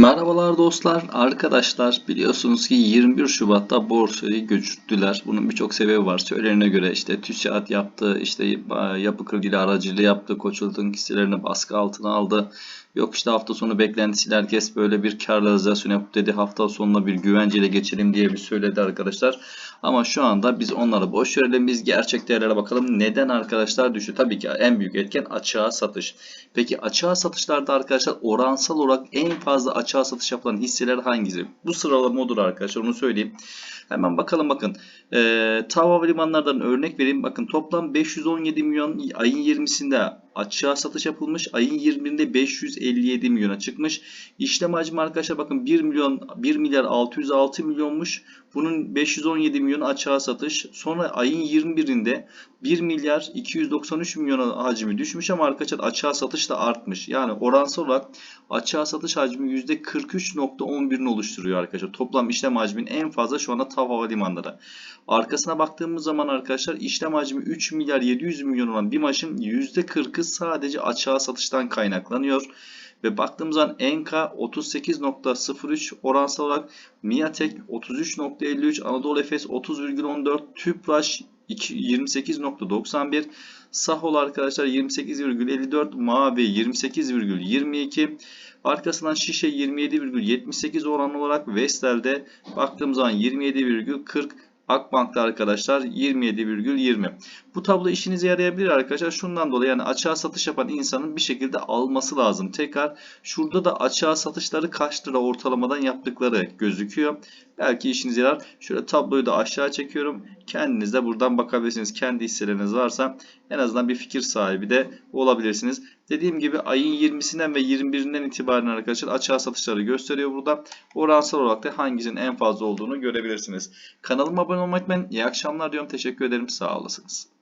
Merhabalar dostlar, arkadaşlar biliyorsunuz ki 21 Şubat'ta borsayı göçürttüler. Bunun birçok sebebi var. Söylenene göre işte TÜSİAD yaptı, işte yapı kredi aracılığı yaptı, Koçult'un hisselerini baskı altına aldı. Yok işte hafta sonu beklentisiyle herkes böyle bir kar realizasyonu yapıp dedi hafta sonuna bir güvenceyle geçelim diye bir söyledi arkadaşlar. Ama şu anda biz onları boş verelim. Biz gerçek değerlere bakalım. Neden arkadaşlar düştü? Tabii ki en büyük etken açığa satış. Peki açığa satışlarda arkadaşlar oransal olarak en fazla açığa satış yapılan hisseler hangisi? Bu sıralama odur arkadaşlar onu söyleyeyim. Hemen bakalım bakın. Ee, TAV Havalimanlardan örnek vereyim. Bakın toplam 517 milyon ayın 20'sinde açığa satış yapılmış. Ayın 21'inde 557 milyona çıkmış. İşlem hacmi arkadaşlar bakın 1 milyon 1 milyar 606 milyonmuş. Bunun 517 milyon açığa satış. Sonra ayın 21'inde 1 milyar 293 milyon hacmi düşmüş ama arkadaşlar açığa satış da artmış. Yani oransal olarak açığa satış hacmi %43.11'ini oluşturuyor arkadaşlar. Toplam işlem hacminin en fazla şu anda TAV Havalimanları. Arkasına baktığımız zaman arkadaşlar işlem hacmi 3 milyar 700 milyon olan BİMAŞ'ın %40'ı sadece açığa satıştan kaynaklanıyor. Ve baktığımız zaman Enka 38.03 oransal olarak Miatek 33.53 Anadolu Efes 30.14 Tüpraş 28.91 Sahol arkadaşlar 28,54 Mavi 28,22 Arkasından Şişe 27,78 oranlı olarak Vestel'de baktığımız zaman 27,40 Akbank'ta arkadaşlar 27,20. Bu tablo işinize yarayabilir arkadaşlar. Şundan dolayı yani açığa satış yapan insanın bir şekilde alması lazım. Tekrar şurada da açığa satışları kaç lira ortalamadan yaptıkları gözüküyor. Belki işinize yarar. Şöyle tabloyu da aşağı çekiyorum. Kendiniz de buradan bakabilirsiniz. Kendi hisseleriniz varsa en azından bir fikir sahibi de olabilirsiniz. Dediğim gibi ayın 20'sinden ve 21'inden itibaren arkadaşlar açığa satışları gösteriyor burada. Oransal olarak da hangisinin en fazla olduğunu görebilirsiniz. Kanalıma abone olmayı unutmayın. İyi akşamlar diyorum. Teşekkür ederim. Sağ olasınız.